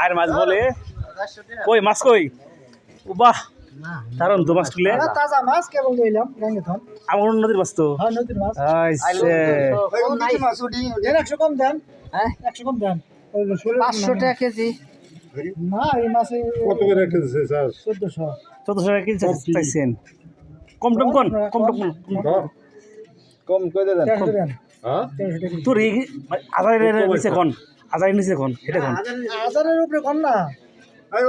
আর মাছ বলে? কই মাছ কই? ও বাহ! দারুণ তো মাছ তুলে। তাজা মাছ কেবল লইলাম গাঙ্গে থন আমার নদীর মাছ তো। হ্যাঁ নদীর মাছ। আইছে দেন একশো কম দেন। হ্যাঁ? একশো কম দেন। ওই যে ষোলো পাঁচশো টাকা কেজি। না এই মাছে কত করে রেখেছে স্যার? চোদ্দশো। চোদ্দশো টাকা কেজি চাইছেন কম টম কোন কম টম কম। করে দেন। হ্যাঁ? তোর এই নিচে কোন? আজারের নিচে কোন? এটা কোন? হাজারের উপরে কোন না?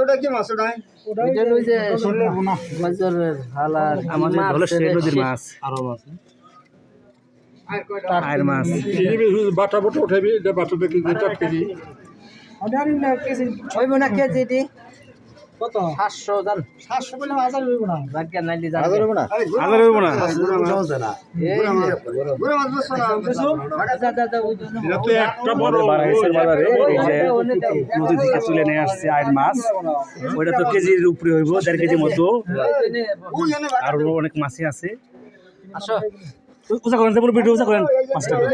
ওটা কি মাছ? ওটা? ওটা এটা ওই যে বাজারের হালার আমাদের মাছ আর রে, নদীর মাছ। আরও মাছ কি মাছ। বাটা বটা উঠাবি যে বাটা দেখি কেজি। ওটা না কেজি হইব না কেজি দি কত? সাতশো জান। সাতশো বলে হাজার হইব না। ভাগ্যা নাইলি জান। না? হইব না। এই যে, দা, দা, দা, ওই জন্য। এটা তো একটা বড় বারাইশের বাজারে। এই যে নদী থেকে তুলে নিয়ে আসছে আয়ের মাছ। ওইটা তো কেজির উপরে হইব দেড় কেজি মতো। আর অনেক মাছই আছে। আসো। উজা করেন মুরব্বি করেন। পাঁচটা করে।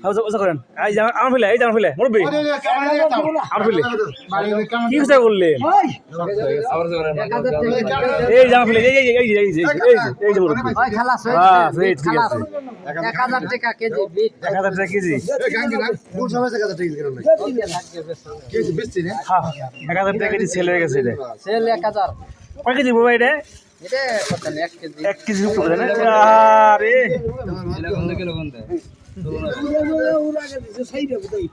হ্যাঁ, উজা উজা করেন। এই যে আমার ফেলে এই যে আমার ফেলে মুরব্বি। আমার ফেলে। কি উজা করলেন? এই যে আমার ফেলে এই যে এই যে এই যে এই যে এই যে মুরব্বি। ওই খালাস হ্যাঁ, সেই ঠিক। আছে। এক হাজার টাকা কেজি এক হাজার টাকা কেজি। হ্যাঁ এক হাজার টাকা কেজি সেল হয়ে গেছে এটা। সেল এক হাজার। কয় কেজি বাবা এটা? এক কেজি। উপরে না? আরে! ওরা আগে দিছে সাইডে কোথায়?